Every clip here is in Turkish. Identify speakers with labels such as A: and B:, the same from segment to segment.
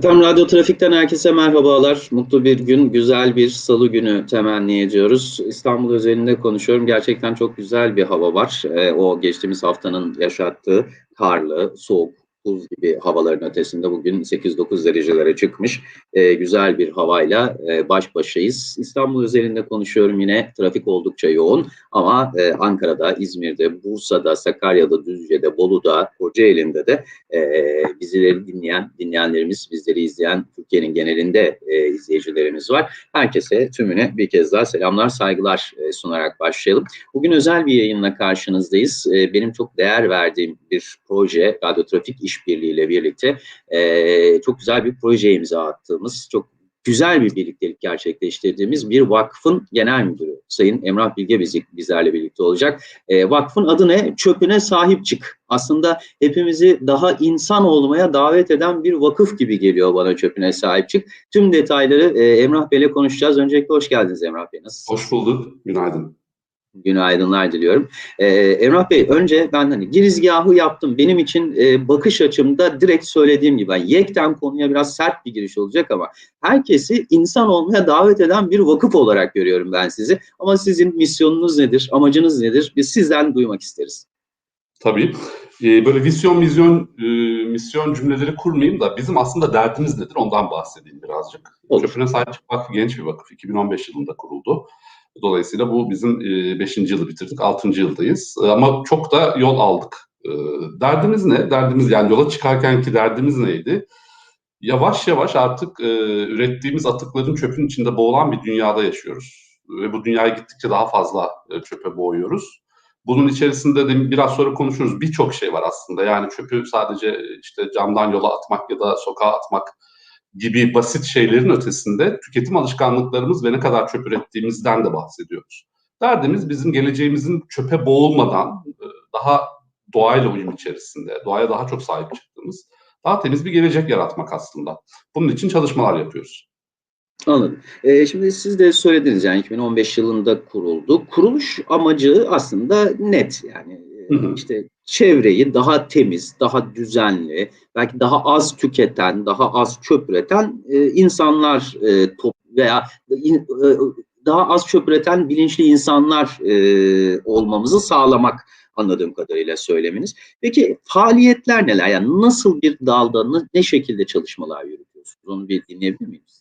A: Efendim Radyo Trafik'ten herkese merhabalar. Mutlu bir gün, güzel bir salı günü temenni ediyoruz. İstanbul özelinde konuşuyorum. Gerçekten çok güzel bir hava var. Ee, o geçtiğimiz haftanın yaşattığı karlı, soğuk, buz gibi havaların ötesinde bugün 8-9 derecelere çıkmış. E, güzel bir havayla e, baş başayız. İstanbul özelinde konuşuyorum yine trafik oldukça yoğun ama e, Ankara'da, İzmir'de, Bursa'da, Sakarya'da, Düzce'de, Bolu'da, Kocaeli'nde de e, bizleri dinleyen, dinleyenlerimiz, bizleri izleyen Türkiye'nin genelinde e, izleyicilerimiz var. Herkese tümüne bir kez daha selamlar, saygılar e, sunarak başlayalım. Bugün özel bir yayınla karşınızdayız. E, benim çok değer verdiğim bir proje, Radyo Trafik işbirliğiyle birlikte e, çok güzel bir proje imza attığımız, çok güzel bir birliktelik gerçekleştirdiğimiz bir vakfın genel müdürü Sayın Emrah Bilge bizi, bizlerle birlikte olacak. E, vakfın adı ne? Çöpüne sahip çık. Aslında hepimizi daha insan olmaya davet eden bir vakıf gibi geliyor bana çöpüne sahip çık. Tüm detayları e, Emrah Bey'le konuşacağız. Öncelikle hoş geldiniz Emrah Bey. Nasılsınız?
B: Hoş bulduk. Günaydın.
A: Günaydınlar diliyorum. Ee, Emrah Bey önce ben hani girizgahı yaptım. Benim için e, bakış açımda direkt söylediğim gibi yani yekten konuya biraz sert bir giriş olacak ama herkesi insan olmaya davet eden bir vakıf olarak görüyorum ben sizi. Ama sizin misyonunuz nedir, amacınız nedir? Biz sizden duymak isteriz.
B: Tabii. Ee, böyle vizyon, misyon, e, misyon cümleleri kurmayayım da bizim aslında derdimiz nedir ondan bahsedeyim birazcık. Olur. Çöpüne Sahip Çık genç bir vakıf. 2015 yılında kuruldu. Dolayısıyla bu bizim 5. E, yılı bitirdik, 6. yıldayız. E, ama çok da yol aldık. E, derdimiz ne? Derdimiz yani yola çıkarken ki derdimiz neydi? Yavaş yavaş artık ürettiğimiz atıkların çöpün içinde boğulan bir dünyada yaşıyoruz. Ve bu dünyayı gittikçe daha fazla çöpe boğuyoruz. Bunun içerisinde de biraz sonra konuşuruz. Birçok şey var aslında. Yani çöpü sadece işte camdan yola atmak ya da sokağa atmak gibi basit şeylerin ötesinde tüketim alışkanlıklarımız ve ne kadar çöp ürettiğimizden de bahsediyoruz. Derdimiz bizim geleceğimizin çöpe boğulmadan e, daha doğayla uyum içerisinde, doğaya daha çok sahip çıktığımız, daha temiz bir gelecek yaratmak aslında. Bunun için çalışmalar yapıyoruz.
A: Anladım. Ee, şimdi siz de söylediniz yani 2015 yılında kuruldu. Kuruluş amacı aslında net yani Hı işte çevreyi daha temiz, daha düzenli, belki daha az tüketen, daha az çöp üreten e, insanlar e, veya e, daha az çöp üreten bilinçli insanlar olmamızı sağlamak anladığım kadarıyla söyleminiz. Peki faaliyetler neler? Yani nasıl bir dalda ne şekilde çalışmalar yürütüyorsunuz? Onu bir dinleyebilir miyiz?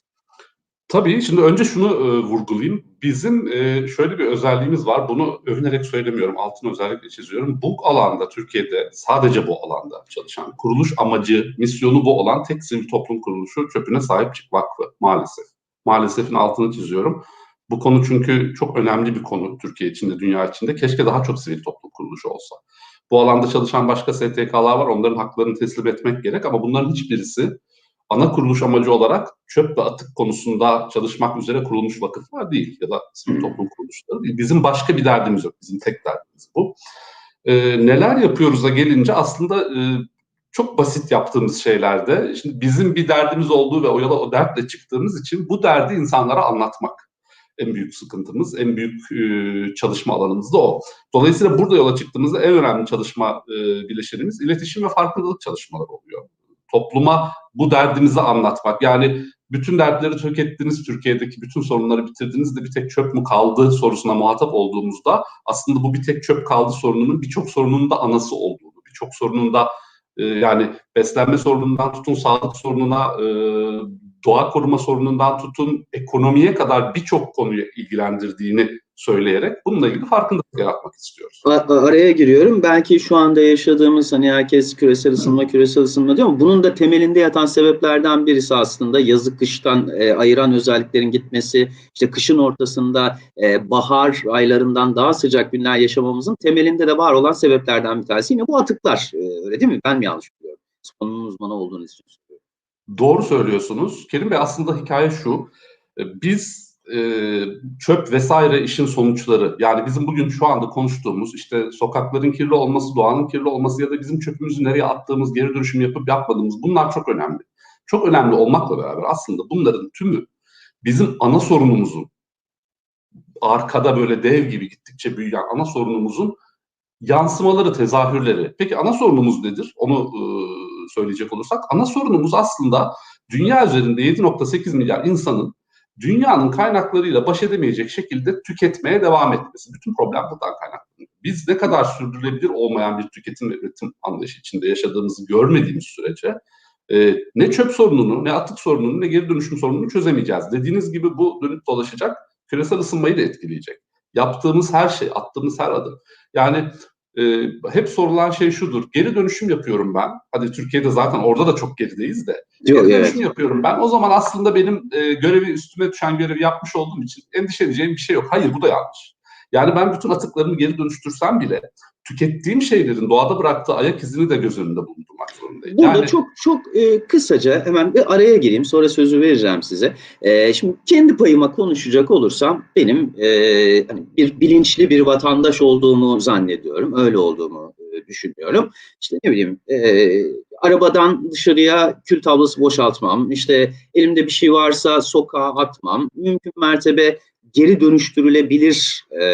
B: Tabii. Şimdi önce şunu e, vurgulayayım. Bizim e, şöyle bir özelliğimiz var. Bunu övünerek söylemiyorum. Altını özellikle çiziyorum. Bu alanda Türkiye'de sadece bu alanda çalışan, kuruluş amacı, misyonu bu olan tek sivil toplum kuruluşu Çöpüne Sahip Çık Vakfı maalesef. Maalesefin altını çiziyorum. Bu konu çünkü çok önemli bir konu Türkiye içinde, dünya içinde. Keşke daha çok sivil toplum kuruluşu olsa. Bu alanda çalışan başka STK'lar var. Onların haklarını teslim etmek gerek ama bunların hiçbirisi ana kuruluş amacı olarak çöp ve atık konusunda çalışmak üzere kurulmuş vakıflar değil ya da sivil toplum kuruluşları değil. Bizim başka bir derdimiz yok. Bizim tek derdimiz bu. Ee, neler yapıyoruz'a gelince aslında e, çok basit yaptığımız şeylerde şimdi bizim bir derdimiz olduğu ve o yola o dertle çıktığımız için bu derdi insanlara anlatmak en büyük sıkıntımız, en büyük e, çalışma alanımız da o. Dolayısıyla burada yola çıktığımızda en önemli çalışma e, bileşenimiz iletişim ve farkındalık çalışmaları oluyor topluma bu derdimizi anlatmak. Yani bütün dertleri tükettiniz, Türkiye'deki bütün sorunları bitirdiniz de bir tek çöp mü kaldı sorusuna muhatap olduğumuzda aslında bu bir tek çöp kaldı sorununun birçok sorunun da anası olduğunu, birçok sorunun da e, yani beslenme sorunundan tutun sağlık sorununa, e, doğa koruma sorunundan tutun ekonomiye kadar birçok konuyu ilgilendirdiğini söyleyerek bununla ilgili farkındalık yaratmak istiyoruz.
A: Araya giriyorum. Belki şu anda yaşadığımız hani herkes küresel ısınma, küresel ısınma diyor ama bunun da temelinde yatan sebeplerden birisi aslında yazı kıştan e, ayıran özelliklerin gitmesi, işte kışın ortasında e, bahar aylarından daha sıcak günler yaşamamızın temelinde de var olan sebeplerden bir tanesi. Yine bu atıklar. E, öyle değil mi? Ben mi yanlış biliyorum? Konunun uzmanı olduğunu için
B: Doğru söylüyorsunuz. Kerim Bey aslında hikaye şu. E, biz e, çöp vesaire işin sonuçları yani bizim bugün şu anda konuştuğumuz işte sokakların kirli olması, doğanın kirli olması ya da bizim çöpümüzü nereye attığımız, geri dönüşüm yapıp yapmadığımız bunlar çok önemli. Çok önemli olmakla beraber aslında bunların tümü bizim ana sorunumuzun arkada böyle dev gibi gittikçe büyüyen ana sorunumuzun yansımaları, tezahürleri. Peki ana sorunumuz nedir? Onu e, söyleyecek olursak ana sorunumuz aslında dünya üzerinde 7.8 milyar insanın dünyanın kaynaklarıyla baş edemeyecek şekilde tüketmeye devam etmesi. Bütün problem buradan kaynaklanıyor. Biz ne kadar sürdürülebilir olmayan bir tüketim ve üretim anlayışı içinde yaşadığımızı görmediğimiz sürece e, ne çöp sorununu, ne atık sorununu, ne geri dönüşüm sorununu çözemeyeceğiz. Dediğiniz gibi bu dönüp dolaşacak, küresel ısınmayı da etkileyecek. Yaptığımız her şey, attığımız her adım. Yani e, hep sorulan şey şudur. Geri dönüşüm yapıyorum ben. Hadi Türkiye'de zaten orada da çok gerideyiz de.
A: Yok,
B: geri
A: evet.
B: dönüşüm yapıyorum ben. O zaman aslında benim e, görevi üstüme düşen görevi yapmış olduğum için endişe edeceğim bir şey yok. Hayır bu da yanlış. Yani ben bütün atıklarımı geri dönüştürsem bile tükettiğim şeylerin doğada bıraktığı ayak izini de göz önünde bulundurmak zorundayım.
A: Burada
B: yani,
A: çok çok e, kısaca hemen bir araya gireyim sonra sözü vereceğim size. E, şimdi kendi payıma konuşacak olursam benim e, hani bir bilinçli bir vatandaş olduğumu zannediyorum. Öyle olduğumu e, düşünüyorum. İşte ne bileyim e, arabadan dışarıya kül tablası boşaltmam. İşte elimde bir şey varsa sokağa atmam. Mümkün mertebe geri dönüştürülebilir e,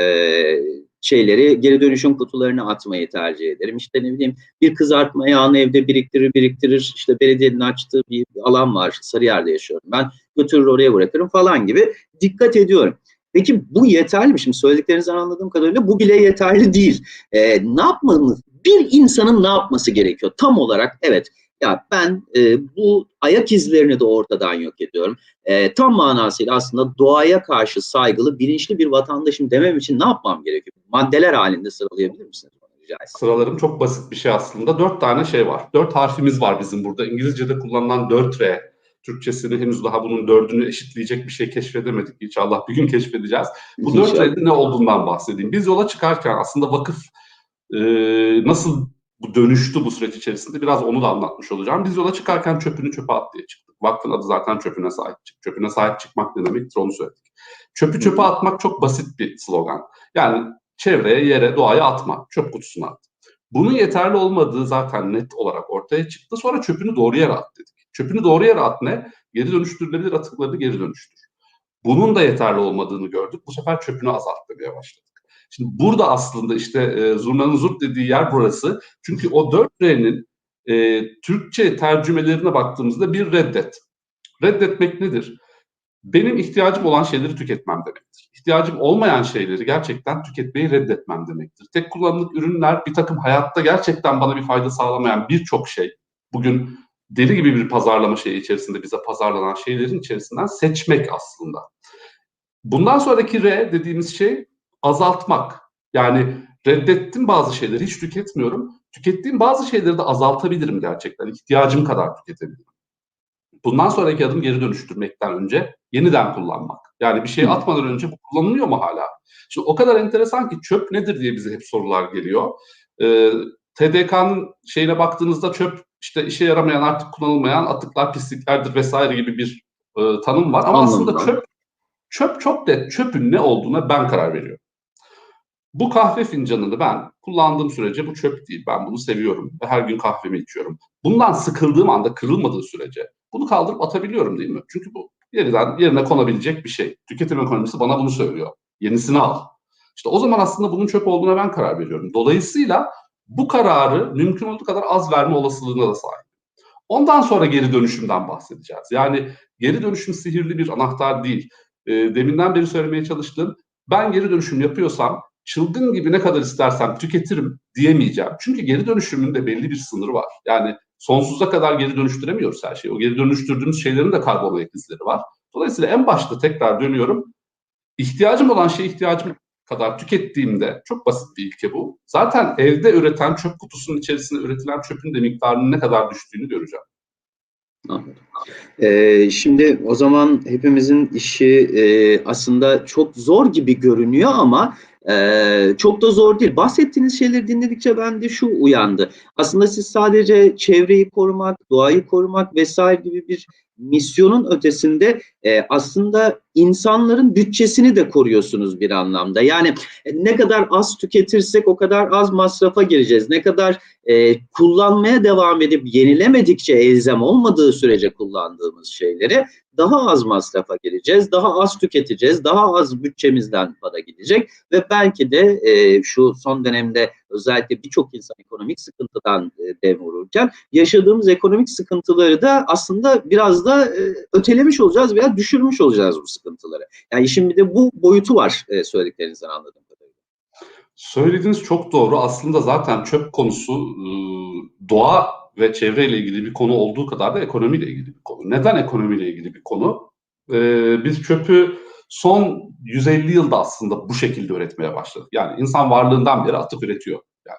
A: şeyleri geri dönüşüm kutularına atmayı tercih ederim. İşte ne bileyim bir kızartma yağını evde biriktirir biriktirir. İşte belediyenin açtığı bir alan var. Sarıyer'de yaşıyorum. Ben götürür oraya bırakırım falan gibi dikkat ediyorum. Peki bu yeterli mi? Şimdi söylediklerinizden anladığım kadarıyla bu bile yeterli değil. Ee, ne yapmamız? Bir insanın ne yapması gerekiyor? Tam olarak evet ya ben e, bu ayak izlerini de ortadan yok ediyorum. E, tam manasıyla aslında doğaya karşı saygılı, bilinçli bir vatandaşım demem için ne yapmam gerekiyor? Maddeler halinde sıralayabilir misiniz? Rica.
B: Sıralarım çok basit bir şey aslında. Dört tane şey var. Dört harfimiz var bizim burada. İngilizce'de kullanılan dört R. Türkçesini henüz daha bunun dördünü eşitleyecek bir şey keşfedemedik. İnşallah bir gün keşfedeceğiz. Bu dört. R'de ne olduğundan bahsedeyim. Biz yola çıkarken aslında vakıf e, nasıl dönüştü bu süreç içerisinde biraz onu da anlatmış olacağım. Biz yola çıkarken çöpünü çöpe at diye çıktık. Vakfın adı zaten çöpüne sahip çık. Çöpüne sahip çıkmak ne demektir onu söyledik. Çöpü çöpe
A: Hı.
B: atmak çok basit bir slogan. Yani çevreye, yere, doğaya atma. Çöp kutusuna at. Bunun yeterli olmadığı zaten net olarak ortaya çıktı. Sonra çöpünü doğru yere at dedik. Çöpünü doğru yere at ne? Geri dönüştürülebilir atıkları geri dönüştür. Bunun da yeterli olmadığını gördük. Bu sefer çöpünü azaltmaya başladık. Şimdi burada aslında işte e, zurnanın zurt dediği yer burası. Çünkü o 4 R'nin e, Türkçe tercümelerine baktığımızda bir reddet. Reddetmek nedir? Benim ihtiyacım olan şeyleri tüketmem demektir. İhtiyacım olmayan şeyleri gerçekten tüketmeyi reddetmem demektir. Tek kullanımlık ürünler bir takım hayatta gerçekten bana bir fayda sağlamayan birçok şey. Bugün deli gibi bir pazarlama şeyi içerisinde bize pazarlanan şeylerin içerisinden seçmek aslında. Bundan sonraki R dediğimiz şey azaltmak. Yani reddettim bazı şeyleri hiç tüketmiyorum. Tükettiğim bazı şeyleri de azaltabilirim gerçekten. İhtiyacım kadar tüketebilirim. Bundan sonraki adım geri dönüştürmekten önce yeniden kullanmak. Yani bir şey atmadan önce bu kullanılıyor mu hala? Şimdi o kadar enteresan ki çöp nedir diye bize hep sorular geliyor. Ee, TDK'nın şeyine baktığınızda çöp işte işe yaramayan artık kullanılmayan atıklar pisliklerdir vesaire gibi bir e, tanım var. Ama aslında
A: Anladım.
B: çöp çöp çok net çöpün ne olduğuna ben karar veriyorum. Bu kahve fincanını ben kullandığım sürece bu çöp değil. Ben bunu seviyorum ve her gün kahvemi içiyorum. Bundan sıkıldığım anda kırılmadığı sürece bunu kaldırıp atabiliyorum değil mi? Çünkü bu yeniden yerine konabilecek bir şey. Tüketim ekonomisi bana bunu söylüyor. Yenisini al. İşte o zaman aslında bunun çöp olduğuna ben karar veriyorum. Dolayısıyla bu kararı mümkün olduğu kadar az verme olasılığına da sahip. Ondan sonra geri dönüşümden bahsedeceğiz. Yani geri dönüşüm sihirli bir anahtar değil. E, deminden beri söylemeye çalıştığım ben geri dönüşüm yapıyorsam çılgın gibi ne kadar istersem tüketirim diyemeyeceğim. Çünkü geri dönüşümün de belli bir sınırı var. Yani sonsuza kadar geri dönüştüremiyoruz her şeyi. O geri dönüştürdüğümüz şeylerin de karbon ayak izleri var. Dolayısıyla en başta tekrar dönüyorum. İhtiyacım olan şeyi ihtiyacım kadar tükettiğimde çok basit bir ilke bu. Zaten evde üreten çöp kutusunun içerisinde üretilen çöpün de miktarının ne kadar düştüğünü göreceğim.
A: Ee, şimdi o zaman hepimizin işi e, aslında çok zor gibi görünüyor ama e, çok da zor değil. Bahsettiğiniz şeyleri dinledikçe bende şu uyandı. Aslında siz sadece çevreyi korumak, doğayı korumak vesaire gibi bir misyonun ötesinde e, aslında insanların bütçesini de koruyorsunuz bir anlamda. Yani e, ne kadar az tüketirsek o kadar az masrafa gireceğiz. Ne kadar e, kullanmaya devam edip yenilemedikçe elzem olmadığı sürece kullandığımız şeyleri daha az masrafa gireceğiz, daha az tüketeceğiz, daha az bütçemizden para gidecek ve belki de e, şu son dönemde özellikle birçok insan ekonomik sıkıntıdan e, vururken yaşadığımız ekonomik sıkıntıları da aslında biraz da e, ötelemiş olacağız veya düşürmüş olacağız bu sıkıntıları. Yani işin bir de bu boyutu var e, söylediklerinizden kadarıyla.
B: Söylediğiniz çok doğru. Aslında zaten çöp konusu e, doğa ve çevreyle ilgili bir konu olduğu kadar da ekonomiyle ilgili bir konu. Neden ekonomiyle ilgili bir konu? E, biz çöpü son 150 yılda aslında bu şekilde üretmeye başladık. Yani insan varlığından beri atık üretiyor. Yani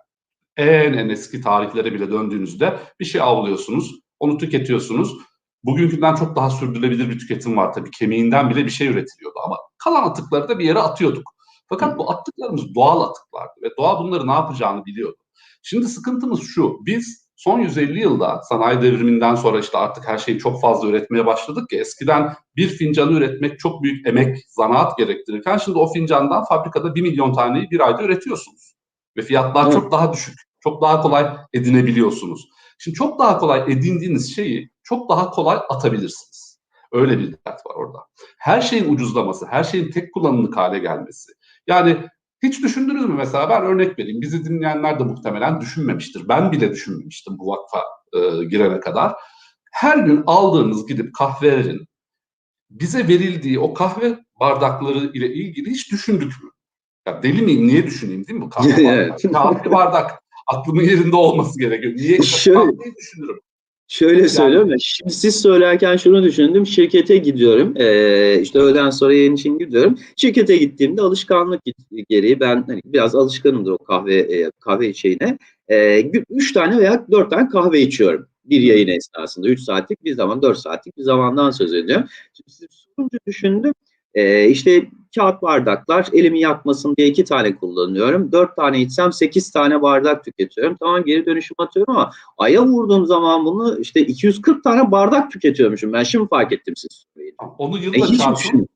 B: en en eski tarihlere bile döndüğünüzde bir şey avlıyorsunuz, onu tüketiyorsunuz. Bugünkünden çok daha sürdürülebilir bir tüketim var tabii. Kemiğinden bile bir şey üretiliyordu ama kalan atıkları da bir yere atıyorduk. Fakat bu attıklarımız doğal atıklardı ve doğa bunları ne yapacağını biliyordu. Şimdi sıkıntımız şu, biz son 150 yılda sanayi devriminden sonra işte artık her şeyi çok fazla üretmeye başladık ki eskiden bir fincanı üretmek çok büyük emek, zanaat gerektirirken şimdi o fincandan fabrikada 1 milyon taneyi bir ayda üretiyorsunuz. Ve fiyatlar
A: Evet.
B: çok daha düşük, çok daha kolay edinebiliyorsunuz. Şimdi çok daha kolay edindiğiniz şeyi çok daha kolay atabilirsiniz. Öyle bir dert var orada. Her şeyin ucuzlaması, her şeyin tek kullanımlık hale gelmesi. Yani hiç düşündünüz mü mesela ben örnek vereyim. Bizi dinleyenler de muhtemelen düşünmemiştir. Ben bile düşünmemiştim bu vakfa e, girene kadar. Her gün aldığınız gidip kahvelerin bize verildiği o kahve bardakları ile ilgili hiç düşündük mü? Ya deli miyim? Niye düşüneyim değil mi? bu Kahve bardak. Kahve bardak. Aklımın yerinde olması gerekiyor. Niye
A: Şöyle-
B: kahveyi düşünürüm?
A: Şöyle söylüyorum ya, şimdi siz söylerken şunu düşündüm, şirkete gidiyorum, ee, işte öğleden sonra yayın için gidiyorum. Şirkete gittiğimde alışkanlık gereği ben hani biraz alışkanımdır o kahve kahve içeceğine. E, gü- üç tane veya dört tane kahve içiyorum bir yayın esnasında. Üç saatlik bir zaman, dört saatlik bir zamandan söz ediyorum. Şimdi siz sorunca düşündüm, e, işte kağıt bardaklar elimi yakmasın diye iki tane kullanıyorum. Dört tane içsem sekiz tane bardak tüketiyorum. Tamam geri dönüşüm atıyorum ama aya vurduğum zaman bunu işte 240 tane bardak tüketiyormuşum. Ben şimdi fark ettim siz.
B: Onu
A: E,
B: yılla
A: hiç
B: çarpın.
A: düşünmedim.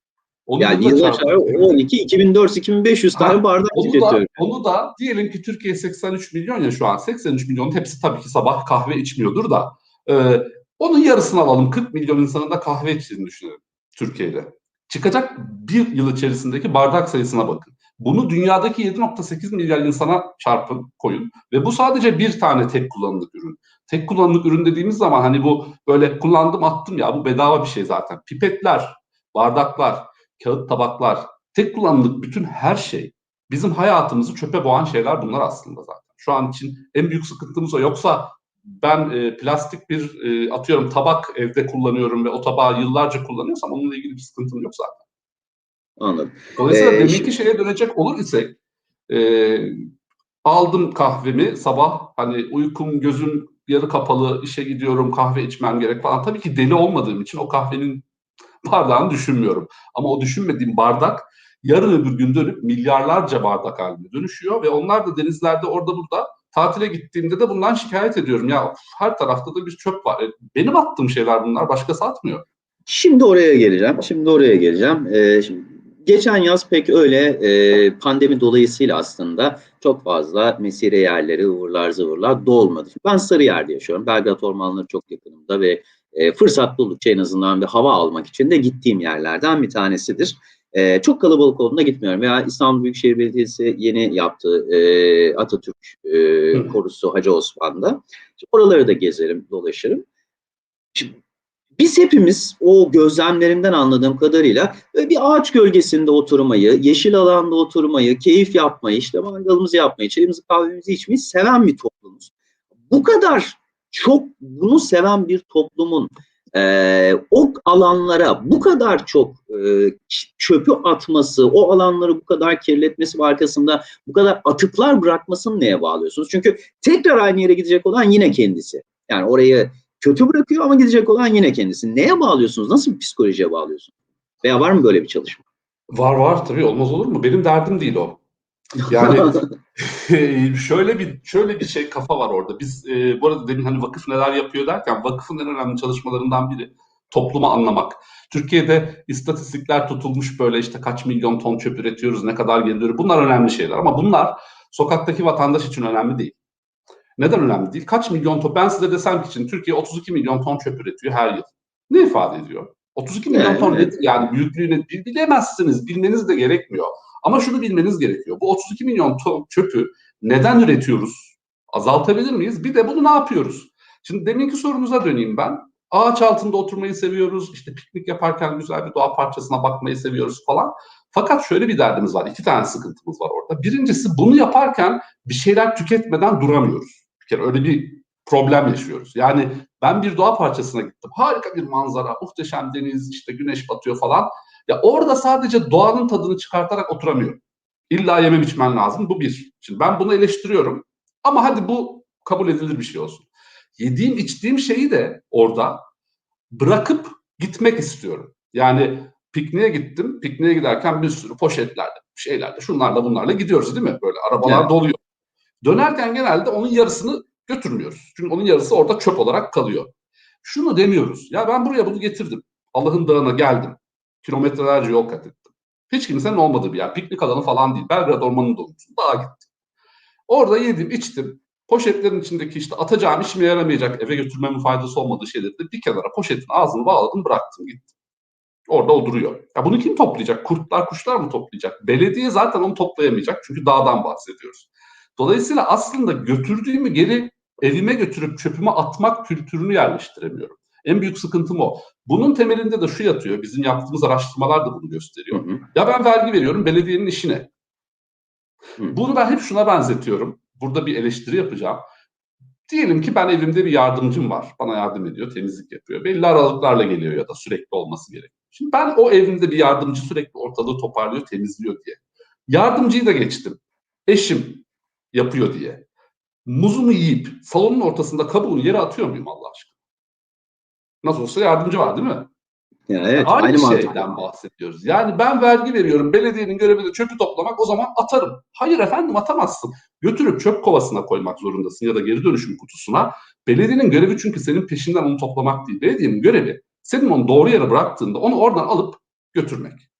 B: Onu
A: Yani yıllar
B: çarpın.
A: sonra 12, 2400, 2500 tane
B: Ha,
A: bardak
B: Onu da,
A: tüketiyorum.
B: onu da diyelim ki Türkiye 83 milyon ya şu an. 83 milyonun hepsi tabii ki sabah kahve içmiyordur da. e, onun yarısını alalım. 40 milyon insanın da kahve içtiğini düşünelim Türkiye'de. Çıkacak bir yıl içerisindeki bardak sayısına bakın. Bunu dünyadaki 7.8 milyar insana çarpın koyun. Ve bu sadece bir tane tek kullanımlık ürün. Tek kullanımlık ürün dediğimiz zaman hani bu böyle kullandım attım ya bu bedava bir şey zaten. Pipetler, bardaklar, kağıt tabaklar, tek kullanımlık bütün her şey bizim hayatımızı çöpe boğan şeyler bunlar aslında zaten. Şu an için en büyük sıkıntımız o. Yoksa ben e, plastik bir e, atıyorum tabak evde kullanıyorum ve o tabağı yıllarca kullanıyorsam onunla ilgili bir sıkıntım yok zaten.
A: Anladım.
B: Dolayısıyla
A: Ee,
B: deminki
A: şimdi-
B: şeye dönecek olur isek e, aldım kahvemi sabah hani uykum gözüm yarı kapalı işe gidiyorum kahve içmem gerek falan. Tabii ki deli olmadığım için o kahvenin bardağını düşünmüyorum. Ama o düşünmediğim bardak yarın öbür gün dönüp milyarlarca bardak haline dönüşüyor ve onlar da denizlerde orada burada tatile gittiğimde de bundan şikayet ediyorum. Ya her tarafta da bir çöp var. E, Benim attığım şeyler bunlar başkası atmıyor.
A: Şimdi oraya geleceğim. Şimdi oraya geleceğim. Ee, şimdi geçen yaz pek öyle e, pandemi dolayısıyla aslında çok fazla mesire yerleri, ıvırlar zıvırlar dolmadı. Ben Sarıyer'de yaşıyorum. Belgrad ormanları çok yakınımda ve e, fırsat buldukça en azından bir hava almak için de gittiğim yerlerden bir tanesidir. E, çok kalabalık olduğunda gitmiyorum. Veya İstanbul Büyükşehir Belediyesi yeni yaptığı e, Atatürk e,
B: Hı.
A: korusu Hacı Osman'da. Şimdi oraları da gezerim, dolaşırım. Şimdi biz hepimiz o gözlemlerimden anladığım kadarıyla böyle bir ağaç gölgesinde oturmayı, yeşil alanda oturmayı, keyif yapmayı, işte mangalımızı yapmayı, çayımızı kahvemizi içmeyi seven bir toplumuz. Bu kadar çok bunu seven bir toplumun eee, o alanlara bu kadar çok eee, çöpü atması, o alanları bu kadar kirletmesi ve arkasında bu kadar atıklar bırakmasını neye bağlıyorsunuz? Çünkü tekrar aynı yere gidecek olan yine kendisi. Yani orayı kötü bırakıyor ama gidecek olan yine kendisi. Neye bağlıyorsunuz? Nasıl bir psikolojiye bağlıyorsunuz? Veya var mı böyle bir çalışma?
B: Var var tabii olmaz olur mu? Benim derdim değil o. Yani şöyle bir şöyle bir şey kafa var orada. Biz e, bu arada demin hani vakıf neler yapıyor derken vakıfın en önemli çalışmalarından biri toplumu anlamak. Türkiye'de istatistikler tutulmuş böyle işte kaç milyon ton çöp üretiyoruz, ne kadar geliyor. Bunlar önemli şeyler ama bunlar sokaktaki vatandaş için önemli değil. Neden önemli değil? Kaç milyon ton? Ben size desem ki için Türkiye 32 milyon ton çöp üretiyor her yıl. Ne ifade ediyor? 32 milyon
A: Yani,
B: ton
A: evet.
B: yani büyüklüğünü bil- bilemezsiniz, bilmeniz de gerekmiyor. Ama şunu bilmeniz gerekiyor. Bu 32 milyon ton çöpü Neden üretiyoruz? Azaltabilir miyiz? Bir de bunu ne yapıyoruz? Şimdi deminki sorumuza döneyim ben. Ağaç altında oturmayı seviyoruz. İşte piknik yaparken güzel bir doğa parçasına bakmayı seviyoruz falan. Fakat şöyle bir derdimiz var. iki tane sıkıntımız var orada. Birincisi bunu yaparken bir şeyler tüketmeden duramıyoruz. Bir kere öyle bir problem yaşıyoruz. Yani ben bir doğa parçasına gittim. Harika bir manzara, muhteşem deniz, işte güneş batıyor falan. Ya orada sadece doğanın tadını çıkartarak oturamıyorum. İlla yemem içmen lazım. Bu bir. Şimdi ben bunu eleştiriyorum. Ama hadi bu kabul edilir bir şey olsun. Yediğim içtiğim şeyi de orada bırakıp gitmek istiyorum. Yani pikniğe gittim. Pikniğe giderken bir sürü poşetlerle, şeylerle, şunlarla bunlarla gidiyoruz değil mi? Böyle arabalar
A: Evet.
B: doluyor. Dönerken genelde onun yarısını götürmüyoruz. Çünkü onun yarısı orada çöp olarak kalıyor. Şunu demiyoruz. Ya ben buraya bunu getirdim. Allah'ın dağına geldim. Kilometrelerce yol kat ettim. Hiç kimsenin olmadığı bir yer. Piknik alanı falan değil. Belgrad Ormanı'nda olmuşsun. Dağa gittim. Orada yedim, içtim. Poşetlerin içindeki işte atacağım işime yaramayacak, eve götürmemin faydası olmadığı şeyleri de bir kenara poşetin ağzını bağladım, bıraktım gittim. Orada o duruyor. Ya bunu kim toplayacak? Kurtlar, kuşlar mı toplayacak? Belediye zaten onu toplayamayacak çünkü dağdan bahsediyoruz. Dolayısıyla aslında götürdüğümü geri evime götürüp çöpüme atmak kültürünü yerleştiremiyorum. En büyük sıkıntım o. Bunun temelinde de şu yatıyor. Bizim yaptığımız araştırmalar da bunu
A: Hı
B: gösteriyor.
A: hı.
B: Ya ben vergi veriyorum belediyenin işine.
A: Hı.
B: Bunu ben hep şuna benzetiyorum. Burada bir eleştiri yapacağım. Diyelim ki ben evimde bir yardımcım var. Bana yardım ediyor, temizlik yapıyor. Belli aralıklarla geliyor ya da sürekli olması gerekiyor. Şimdi ben o evimde bir yardımcı sürekli ortalığı toparlıyor, temizliyor diye. Yardımcıyı da geçtim. Eşim yapıyor diye. Muzumu yiyip salonun ortasında kabuğunu yere atıyor muyum Allah aşkına? Nasıl olsa yardımcı var değil mi?
A: Ya evet,
B: aynı,
A: aynı
B: şeyden bahsediyoruz. Yani ben vergi veriyorum. Belediyenin görevi de çöpü toplamak. O zaman atarım. Hayır efendim atamazsın. Götürüp çöp kovasına koymak zorundasın ya da geri dönüşüm kutusuna. Belediyenin görevi çünkü senin peşinden onu toplamak değil. Belediyenin görevi senin onu doğru yere bıraktığında onu oradan alıp götürmek.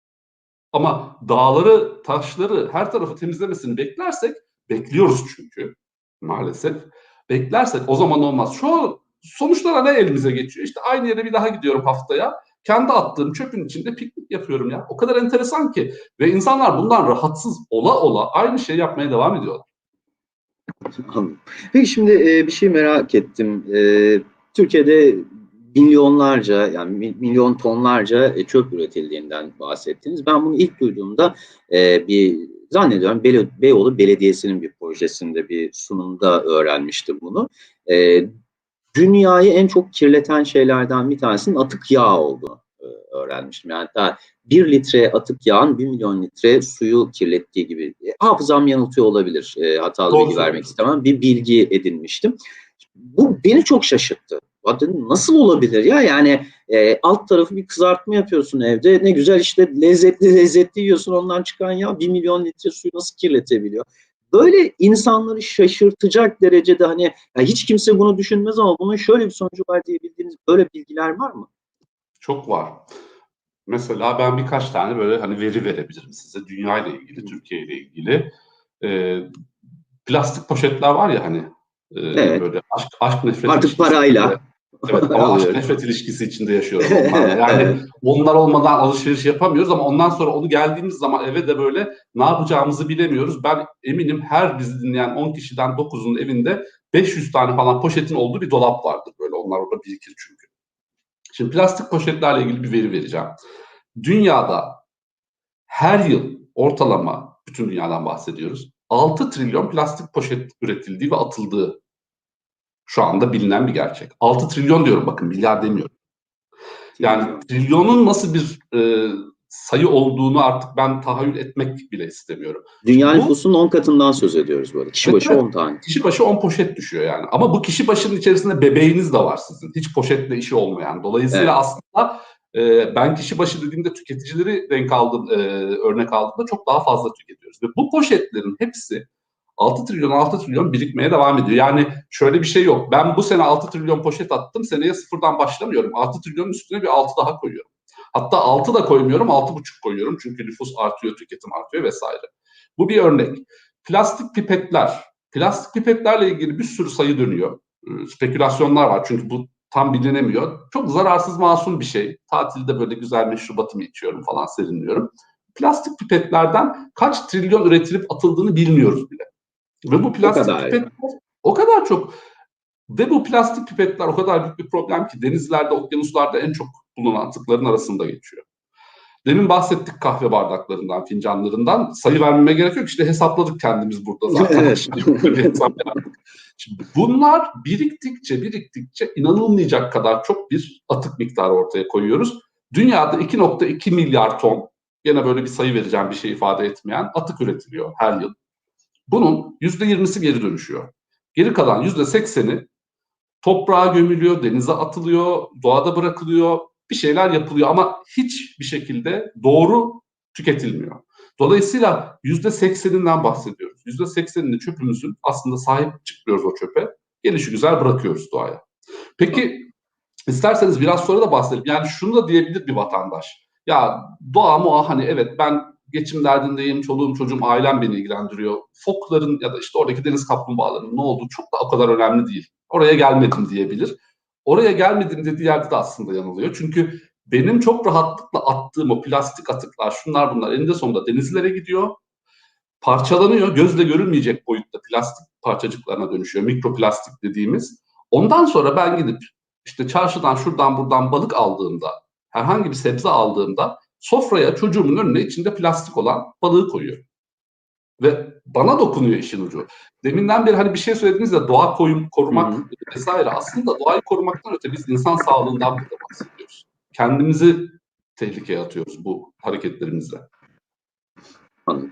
B: Ama dağları, taşları, her tarafı temizlemesini beklersek, bekliyoruz çünkü maalesef. Beklersek o zaman olmaz. Şu sonuçlara ne elimize geçiyor? İşte aynı yere bir daha gidiyorum haftaya kendi attığım çöpün içinde piknik yapıyorum ya. O kadar enteresan ki ve insanlar bundan rahatsız ola ola aynı şeyi yapmaya devam ediyorlar.
A: Anladım. Peki şimdi e, bir şey merak ettim. E, Türkiye'de milyonlarca yani mi- milyon tonlarca e, çöp üretildiğinden bahsettiniz. Ben bunu ilk duyduğumda e, bir zannediyorum Beyoğlu Belediyesi'nin bir projesinde bir sunumda öğrenmiştim bunu. E, dünyayı en çok kirleten şeylerden bir tanesinin atık yağ olduğunu e, öğrenmiştim. Yani hatta bir litre atık yağın bir milyon litre suyu kirlettiği gibi e, hafızam yanıltıyor olabilir. E, hatalı
B: Doğru
A: bilgi vermek istemem. Bir bilgi edinmiştim. Bu beni çok şaşırttı. Dedim, Nasıl olabilir ya? Yani e, alt tarafı bir kızartma yapıyorsun evde. Ne güzel işte lezzetli lezzetli yiyorsun ondan çıkan yağ bir milyon litre suyu nasıl kirletebiliyor? Böyle insanları şaşırtacak derecede hani ya hiç kimse bunu düşünmez ama bunun şöyle bir sonucu var diye bildiğiniz böyle bilgiler var mı?
B: Çok var. Mesela ben birkaç tane böyle hani veri verebilirim size dünya ile ilgili, Türkiye ile ilgili. Ee, plastik poşetler var ya hani e,
A: Evet.
B: böyle aşk, aşk nefret
A: Artık parayla.
B: Evet ama aşk nefret ilişkisi içinde yaşıyoruz onlarla. Yani
A: Evet.
B: onlar olmadan alışveriş yapamıyoruz ama ondan sonra onu geldiğimiz zaman eve de böyle ne yapacağımızı bilemiyoruz. Ben eminim her bizi dinleyen 10 kişiden 9'unun evinde 500 tane falan poşetin olduğu bir dolap vardır böyle. Onlar orada birikir çünkü. Şimdi plastik poşetlerle ilgili bir veri vereceğim. Dünyada her yıl ortalama bütün dünyadan bahsediyoruz. 6 trilyon plastik poşet üretildiği ve atıldığı şu anda bilinen bir gerçek. 6 trilyon diyorum bakın milyar demiyorum. Yani trilyonun nasıl bir e, sayı olduğunu artık ben tahayyül etmek bile istemiyorum.
A: Dünya nüfusunun 10 katından söz ediyoruz böyle. Kişi başı
B: Evet.
A: 10 tane.
B: Kişi başı 10 poşet düşüyor yani. Ama bu kişi başının içerisinde bebeğiniz de var sizin. Hiç poşetle işi olmayan. Dolayısıyla
A: Evet.
B: aslında e, ben kişi başı dediğimde tüketicileri renk aldım, e, örnek aldığımda çok daha fazla tüketiyoruz. Ve bu poşetlerin hepsi 6 trilyon 6 trilyon birikmeye devam ediyor. Yani şöyle bir şey yok. Ben bu sene 6 trilyon poşet attım. Seneye sıfırdan başlamıyorum. 6 trilyonun üstüne bir 6 daha koyuyorum. Hatta 6 da koymuyorum, 6,5 koyuyorum. Çünkü nüfus artıyor, tüketim artıyor vesaire. Bu bir örnek. Plastik pipetler. Plastik pipetlerle ilgili bir sürü sayı dönüyor. Ee, Spekülasyonlar var çünkü bu tam bilinemiyor. Çok zararsız masum bir şey. Tatilde böyle güzel meşrubatımı içiyorum falan serinliyorum. Plastik pipetlerden kaç trilyon üretilip atıldığını bilmiyoruz bile. Ve bu plastik
A: kadar.
B: pipetler o kadar çok ve bu plastik pipetler o kadar büyük bir problem ki denizlerde, okyanuslarda en çok bulunan atıkların arasında geçiyor. Demin bahsettik kahve bardaklarından, fincanlarından. Sayı vermeme gerek yok. İşte hesapladık kendimiz burada zaten.
A: Evet.
B: Hesap. Şimdi bunlar biriktikçe biriktikçe inanılmayacak kadar çok bir atık miktarı ortaya koyuyoruz. Dünyada 2.2 milyar ton, gene böyle bir sayı vereceğim bir şey ifade etmeyen atık üretiliyor her yıl. Bunun %20'si geri dönüşüyor. Geri kalan %80'i toprağa gömülüyor, denize atılıyor, doğada bırakılıyor, bir şeyler yapılıyor ama hiçbir şekilde doğru tüketilmiyor. Dolayısıyla %80'inden bahsediyoruz. %80'ini çöpümüzün aslında sahip çıkmıyoruz o çöpe. Gelişi güzel bırakıyoruz doğaya. Peki isterseniz biraz sonra da bahsedelim. Yani şunu da diyebilir bir vatandaş. Ya doğa mu hani evet ben geçim derdindeyim, çoluğum çocuğum ailem beni ilgilendiriyor. Fokların ya da işte oradaki deniz kaplumbağalarının ne olduğu çok da o kadar önemli değil. Oraya gelmedim diyebilir. Oraya gelmedim dediği yerde de aslında yanılıyor. Çünkü benim çok rahatlıkla attığım o plastik atıklar, şunlar bunlar eninde sonunda denizlere gidiyor. Parçalanıyor, gözle görülmeyecek boyutta plastik parçacıklarına dönüşüyor. Mikroplastik dediğimiz. Ondan sonra ben gidip işte çarşıdan şuradan buradan balık aldığımda, herhangi bir sebze aldığımda sofraya çocuğumun önüne içinde plastik olan balığı koyuyorum. Ve bana dokunuyor işin ucu. Deminden beri hani bir şey söylediniz ya doğa koyun, korumak
A: Hı hı.
B: vesaire. Aslında doğayı korumaktan öte biz insan sağlığından burada bahsediyoruz. Kendimizi tehlikeye atıyoruz bu hareketlerimizle.
A: Anladım.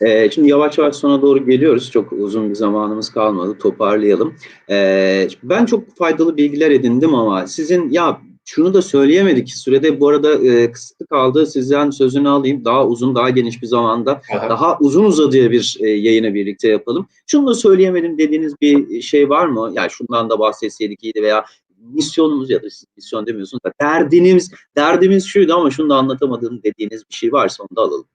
A: Ee, şimdi yavaş yavaş sona doğru geliyoruz. Çok uzun bir zamanımız kalmadı. Toparlayalım. Ee, ben çok faydalı bilgiler edindim ama sizin ya şunu da söyleyemedik. Sürede bu arada e, kısıtlı kaldı. Sizden sözünü alayım. Daha uzun, daha geniş bir zamanda daha uzun uzadıya bir e, yayını birlikte yapalım. Şunu da söyleyemedim dediğiniz bir şey var mı? Yani şundan da bahsetseydik iyiydi veya misyonumuz ya da siz misyon demiyorsunuz da derdiniz, derdimiz şuydu ama şunu da anlatamadım dediğiniz bir şey varsa onu da alalım.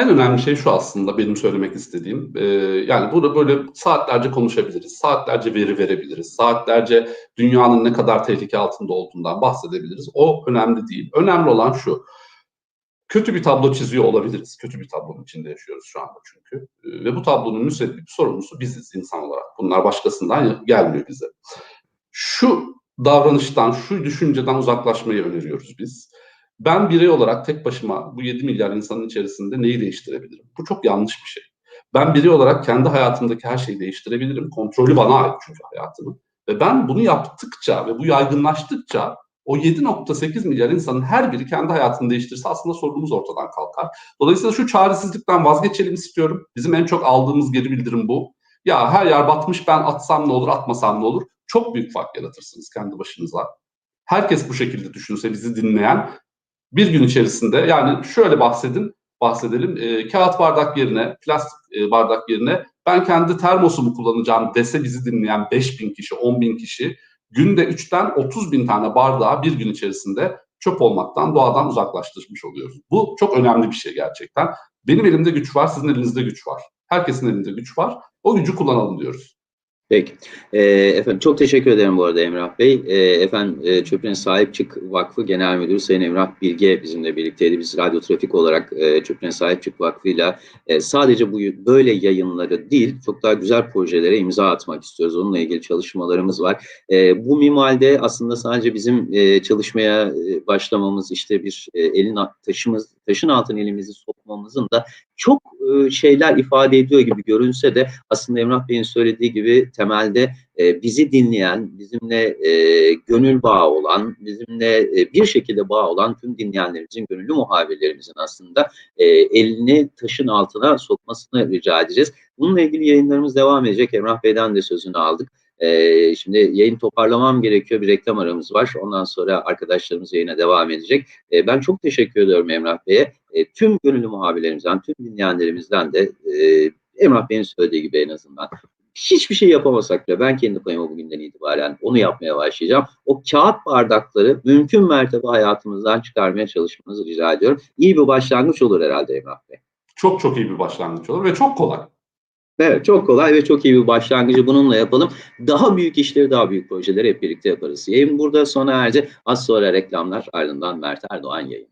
B: En önemli şey şu aslında benim söylemek istediğim. Ee, yani burada böyle saatlerce konuşabiliriz, saatlerce veri verebiliriz, saatlerce dünyanın ne kadar tehlike altında olduğundan bahsedebiliriz. O önemli değil. Önemli olan şu. Kötü bir tablo çiziyor olabiliriz. Kötü bir tablonun içinde yaşıyoruz şu anda çünkü. Ee, ve bu tablonun müsebbibi sorumlusu biziz insan olarak. Bunlar başkasından gelmiyor bize. Şu davranıştan, şu düşünceden uzaklaşmayı öneriyoruz biz. Ben birey olarak tek başıma bu 7 milyar insanın içerisinde neyi değiştirebilirim? Bu çok yanlış bir şey. Ben birey olarak kendi hayatımdaki her şeyi değiştirebilirim. Kontrolü bana ait çünkü hayatımın. Ve ben bunu yaptıkça ve bu yaygınlaştıkça o 7.8 milyar insanın her biri kendi hayatını değiştirirse aslında sorunumuz ortadan kalkar. Dolayısıyla şu çaresizlikten vazgeçelim istiyorum. Bizim en çok aldığımız geri bildirim bu. Ya her yer batmış ben atsam ne olur atmasam ne olur. Çok büyük fark yaratırsınız kendi başınıza. Herkes bu şekilde düşünse bizi dinleyen bir gün içerisinde yani şöyle bahsedin, bahsedelim. E, kağıt bardak yerine, plastik e, bardak yerine ben kendi termosumu kullanacağım dese bizi dinleyen 5 bin kişi, 10 bin kişi günde 3'ten 30 bin tane bardağı bir gün içerisinde çöp olmaktan, doğadan uzaklaştırmış oluyoruz. Bu çok önemli bir şey gerçekten. Benim elimde güç var, sizin elinizde güç var. Herkesin elinde güç var. O gücü kullanalım diyoruz.
A: Peki. E, efendim çok teşekkür ederim bu arada Emrah Bey. E, efendim e, Çöpüne Sahip Çık Vakfı Genel Müdürü Sayın Emrah Bilge bizimle birlikteydi. Biz Radyo Trafik olarak e, Çöpüne Sahip Çık Vakfı'yla e, sadece bu böyle yayınları değil, çok daha güzel projelere imza atmak istiyoruz. Onunla ilgili çalışmalarımız var. E, bu mimalde aslında sadece bizim e, çalışmaya e, başlamamız, işte bir e, elin taşımız, taşın altına elimizi sokmamızın da çok e, şeyler ifade ediyor gibi görünse de aslında Emrah Bey'in söylediği gibi temelde e, bizi dinleyen, bizimle e, gönül bağı olan, bizimle e, bir şekilde bağ olan tüm dinleyenlerimizin, gönüllü muhabirlerimizin aslında elini taşın altına sokmasını rica edeceğiz. Bununla ilgili yayınlarımız devam edecek. Emrah Bey'den de sözünü aldık. Ee, şimdi yayın toparlamam gerekiyor. Bir reklam aramız var. Ondan sonra arkadaşlarımız yayına devam edecek. Ee, ben çok teşekkür ediyorum Emrah Bey'e. Ee, tüm gönüllü muhabirlerimizden, tüm dinleyenlerimizden de e, Emrah Bey'in söylediği gibi en azından hiçbir şey yapamasak bile ben kendi payıma bugünden itibaren onu yapmaya başlayacağım. O kağıt bardakları mümkün mertebe hayatımızdan çıkarmaya çalışmanızı rica ediyorum. İyi bir başlangıç olur herhalde Emrah Bey.
B: Çok çok iyi bir başlangıç olur ve çok kolay.
A: Evet çok kolay ve çok iyi bir başlangıcı bununla yapalım. Daha büyük işleri, daha büyük projeleri hep birlikte yaparız. Yayın burada sona erdi. Az sonra reklamlar ardından Mert Erdoğan yayın.